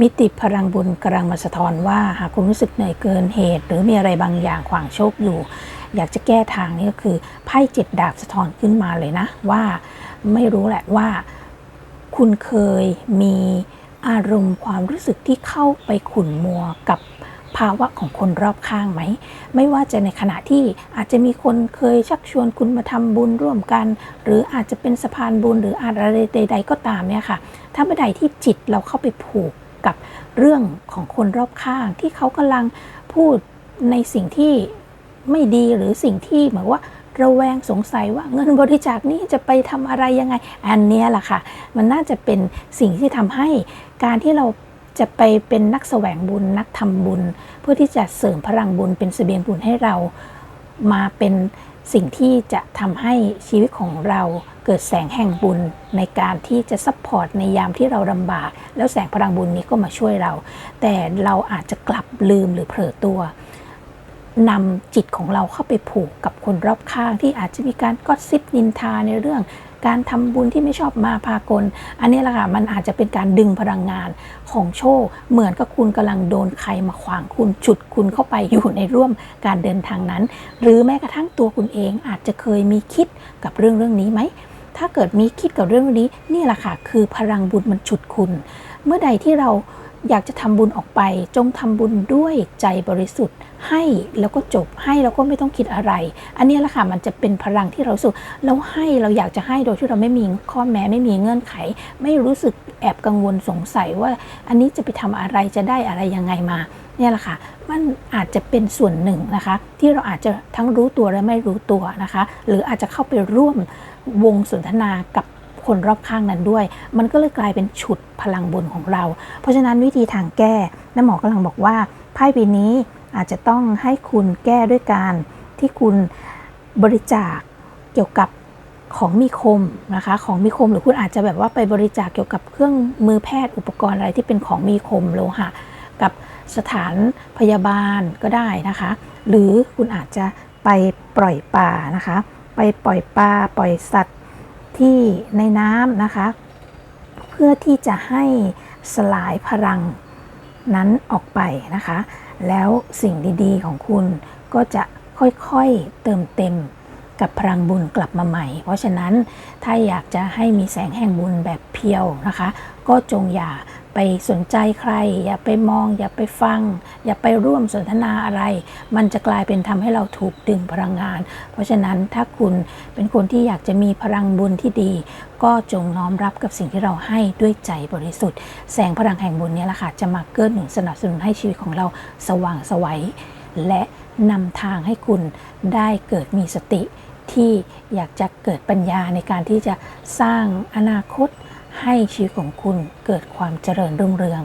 มิติพลังบุญกำลังมาสะท้อนว่าหากคุณรู้สึกเหนื่อยเกินเหตุ หรือมีอะไรบางอย่างขวางโชคอยู่ อยากจะแก้ทางนี่ก็คือไพ่เจ็ดดาบสะท้อนขึ้นมาเลยนะ ว่าไม่รู้แหละว่า คุณเคยมีอารมณ์ความรู้สึกที่เข้าไปขุ่นมัวกับภาวะของคนรอบข้างไหม ไม่ว่าจะในขณะที่อาจจะมีคนเคยชักชวนคุณมาทำบุญร่วมกัน หรืออาจจะเป็นสะพานบุญหรืออะไรใด ๆ ก็ตามเนี่ยค่ะ ถ้าเมื่อใดที่จิตเราเข้าไปผูก กับเรื่องของคนรอบข้าง ที่เขากำลังพูดในสิ่งที่ไม่ดีหรือสิ่งที่เหมือนว่าระแวงสงสัยว่าเงินบริจาคนี้จะไปทำอะไรยังไง อันนี้แหละค่ะ มันน่าจะเป็นสิ่งที่ทำให้การที่เราจะไปเป็นนักแสวงบุญนักทำบุญ เพื่อที่จะเสริมพลังบุญเป็นเสบียงบุญให้เรามาเป็น สิ่งที่จะทำให้ชีวิตของเราเกิดแสงแห่งบุญในการที่จะซัพพอร์ตในยามที่เราลำบาก แล้วแสงพลังบุญนี้ก็มาช่วยเรา แต่เราอาจจะกลับลืมหรือเผลอตัวนำจิตของเราเข้าไปผูกกับคนรอบข้างที่อาจจะมีการก็ซิบนินทาในเรื่อง การทำบุญที่ไม่ชอบมาพากล อันนี้แหละค่ะมันอาจจะเป็นการดึงพลังงานของโชค เหมือนกับคุณกำลังโดนใครมาขวางคุณฉุดคุณเข้าไปอยู่ในร่วมการเดินทางนั้น หรือแม้กระทั่งตัวคุณเองอาจจะเคยมีคิดกับเรื่องเรื่องนี้ไหมถ้าเกิดมีคิดกับเรื่องนี้นี่แหละค่ะคือพลังบุญมันฉุดคุณ เมื่อใดที่เรา อยากจะทำบุญออกไป จงทำบุญด้วยใจบริสุทธิ์ ให้แล้วก็จบให้แล้วก็ไม่ต้องคิดอะไร อันนี้แหละค่ะมันจะเป็นพลังที่เราสุขเราให้เราอยากจะให้โดยที่เราไม่มีข้อแม้ไม่มีเงื่อนไข ไม่รู้สึกแอบกังวลสงสัยว่าอันนี้จะไปทำอะไรจะได้อะไรยังไงมาเนี่ยแหละค่ะมันอาจจะเป็นส่วนหนึ่งนะคะ ที่เราอาจจะทั้งรู้ตัวและไม่รู้ตัวนะคะ หรืออาจจะเข้าไปร่วมวงสนทนากับ คนรอบข้างนั้นด้วย มันก็เลยกลายเป็นฉุดพลังบุญของเรา เพราะฉะนั้นวิธีทางแก้น้าหมอกำลังบอกว่าไพ่ใบนี้อาจจะต้องให้คุณแก้ด้วยการที่คุณบริจาคเกี่ยวกับของมีคมนะคะของมีคมหรือคุณอาจจะแบบว่าไปบริจาคเกี่ยวกับเครื่องมือแพทย์อุปกรณ์อะไรที่เป็นของมีคมโลหะ กับสถานพยาบาลก็ได้นะคะ หรือคุณอาจจะไปปล่อยปลานะคะ ไปปล่อยปลาปล่อยสัตว์ ที่ในน้ำนะคะ เพื่อที่จะให้สลายพลังนั้นออกไปนะคะ แล้วสิ่งดีๆของคุณก็จะค่อยๆเติมเต็มกับพลังบุญกลับมาใหม่ เพราะฉะนั้นถ้าอยากจะให้มีแสงแห่งบุญแบบเพียวนะคะ ก็จงอย่า ไปสนใจใคร อย่าไปมอง อย่าไปฟัง อย่าไปร่วมสนทนาอะไร มันจะกลายเป็นทำให้เราถูกดึงพลังงาน เพราะฉะนั้นถ้าคุณเป็นคนที่อยากจะมีพลังบุญที่ดี ก็จงน้อมรับกับสิ่งที่เราให้ด้วยใจบริสุทธิ์ แสงพลังแห่งบุญนี้แหละค่ะจะมาเกื้อหนุนสนับสนุนให้ชีวิตของเราสว่างไสวัยและนำทางให้คุณได้เกิดมีสติที่อยากจะเกิดปัญญาในการที่จะสร้างอนาคต ให้ชีวิตของคุณเกิดความเจริญรุ่งเรือง